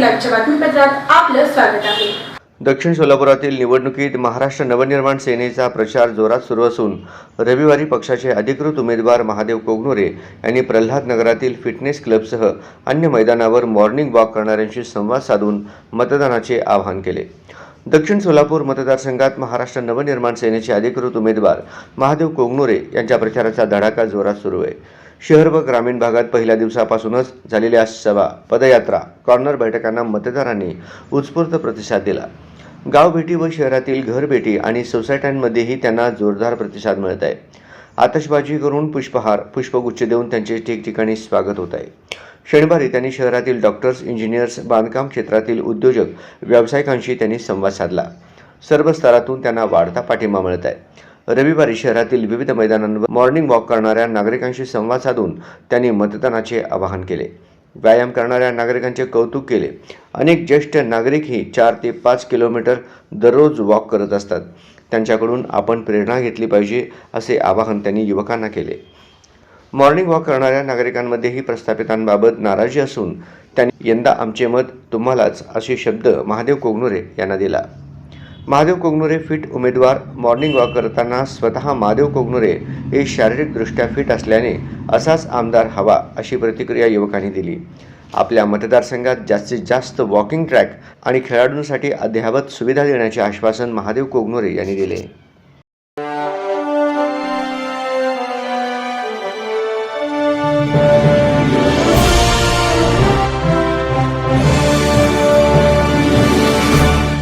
बातमीपत्रात आपलं स्वागत आहे. दक्षिण सोलापुरातील निवडणुकीत महाराष्ट्र नवनिर्माण सेनेचा प्रचार जोरात सुरू असून रविवारी पक्षाचे अधिकृत उमेदवार महादेव कोगनोरे यांनी प्रल्हाद नगरातील फिटनेस क्लबसह अन्य मैदानावर मॉर्निंग वॉक करणाऱ्यांशी संवाद साधून मतदानाचे आवाहन केले. दक्षिण सोलापूर मतदारसंघात महाराष्ट्र नवनिर्माण सेनेचे अधिकृत उमेदवार महादेव कोगनोरे यांच्या प्रचाराचा धडाका जोरात सुरू आहे. शहर व ग्रामीण भागात पहिल्या दिवसापासूनच झालेल्या सभा पदयात्रा कॉर्नर बैठकांना मतदारांनी उत्स्फूर्त प्रतिसाद दिला. गावभेटी व शहरातील घरभेटी आणि सोसायट्यांमध्येही त्यांना जोरदार प्रतिसाद मिळत आहे. आतषबाजी करून पुष्पहार पुष्पगुच्छ देऊन त्यांचे ठिकठिकाणी स्वागत होत आहे. शनिवारी त्यांनी शहरातील डॉक्टर्स इंजिनियर्स बांधकाम क्षेत्रातील उद्योजक व्यावसायिकांशी त्यांनी संवाद साधला. सर्व स्तरातून त्यांना वाढता पाठिंबा मिळत आहे. रविवारी शहरातील विविध मैदानांवर मॉर्निंग वॉक करणाऱ्या नागरिकांशी संवाद साधून त्यांनी मतदानाचे आवाहन केले. व्यायाम करणाऱ्या नागरिकांचे कौतुक केले. अनेक ज्येष्ठ नागरिकही चार ते पाच किलोमीटर दररोज वॉक करत असतात. त्यांच्याकडून आपण प्रेरणा घेतली पाहिजे असे आवाहन त्यांनी युवकांना केले. मॉर्निंग वॉक करणाऱ्या नागरिकांमध्येही प्रस्थापितांबाबत नाराजी असून त्यांनी यंदा आमचे मत तुम्हालाच असे शब्द महादेव कोगनुरे यांना दिला. महादेव कोगनुरे फिट उमेदवार मॉर्निंग वॉक करताना स्वतः महादेव कोगनुरे हे शारीरिकदृष्ट्या फिट असल्याने असाच आमदार हवा अशी प्रतिक्रिया युवकांनी दिली. आपल्या मतदारसंघात जास्तीत जास्त वॉकिंग ट्रॅक आणि खेळाडूंसाठी अद्ययावत सुविधा देण्याचे आश्वासन महादेव कोगनुरे यांनी दिले.